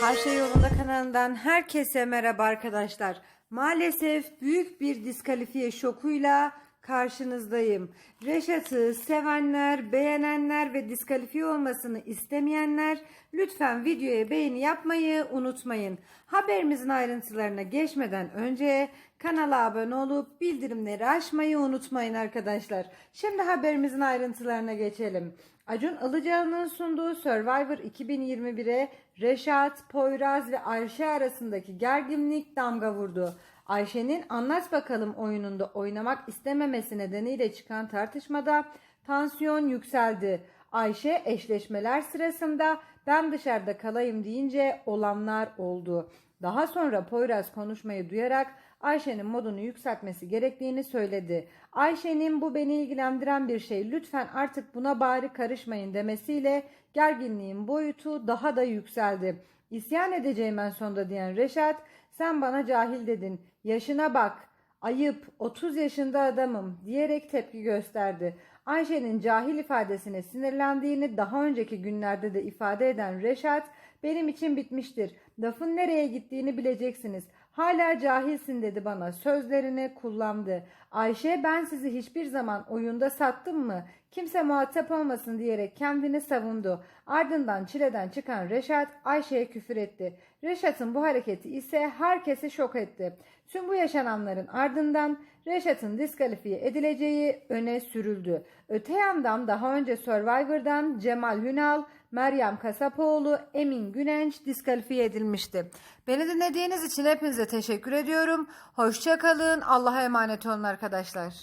Her şey yolunda kanalından herkese merhaba arkadaşlar. Maalesef büyük bir diskalifiye şokuyla karşınızdayım. Reşat'ı sevenler, beğenenler ve diskalifiye olmasını istemeyenler lütfen videoya beğeni yapmayı unutmayın. Haberimizin ayrıntılarına geçmeden önce kanala abone olup bildirimleri açmayı unutmayın arkadaşlar. Şimdi haberimizin ayrıntılarına geçelim. Acun Ilıcalı'nın sunduğu Survivor 2021'e Reşat, Poyraz ve Ayşe arasındaki gerginlik damga vurdu. Ayşe'nin anlat bakalım oyununda oynamak istememesi nedeniyle çıkan tartışmada tansiyon yükseldi. Ayşe eşleşmeler sırasında ben dışarıda kalayım deyince olanlar oldu. Daha sonra Poyraz konuşmayı duyarak Ayşe'nin modunu yükseltmesi gerektiğini söyledi. Ayşe'nin bu beni ilgilendiren bir şey lütfen artık buna bari karışmayın demesiyle gerginliğin boyutu daha da yükseldi. İsyan edeceğim en sonunda diyen Reşat sen bana cahil dedin yaşına bak ayıp 30 yaşında adamım diyerek tepki gösterdi. Ayşe'nin cahil ifadesine sinirlendiğini daha önceki günlerde de ifade eden Reşat benim için bitmiştir. Lafın nereye gittiğini bileceksiniz. Hala cahilsin dedi bana. Sözlerini kullandı. Ayşe ben sizi hiçbir zaman oyunda sattım mı? Kimse muhatap olmasın diyerek kendini savundu. Ardından çileden çıkan Reşat Ayşe'ye küfür etti. Reşat'ın bu hareketi ise herkesi şok etti. Tüm bu yaşananların ardından Reşat'ın diskalifiye edileceği öne sürüldü. Öte yandan daha önce Survivor'dan Cemal Hünal, Meryem Kasapoğlu, Emin Günenç diskalifiye edilmişti. Beni dinlediğiniz için hepinize teşekkür ediyorum. Hoşçakalın. Allah'a emanet olun arkadaşlar.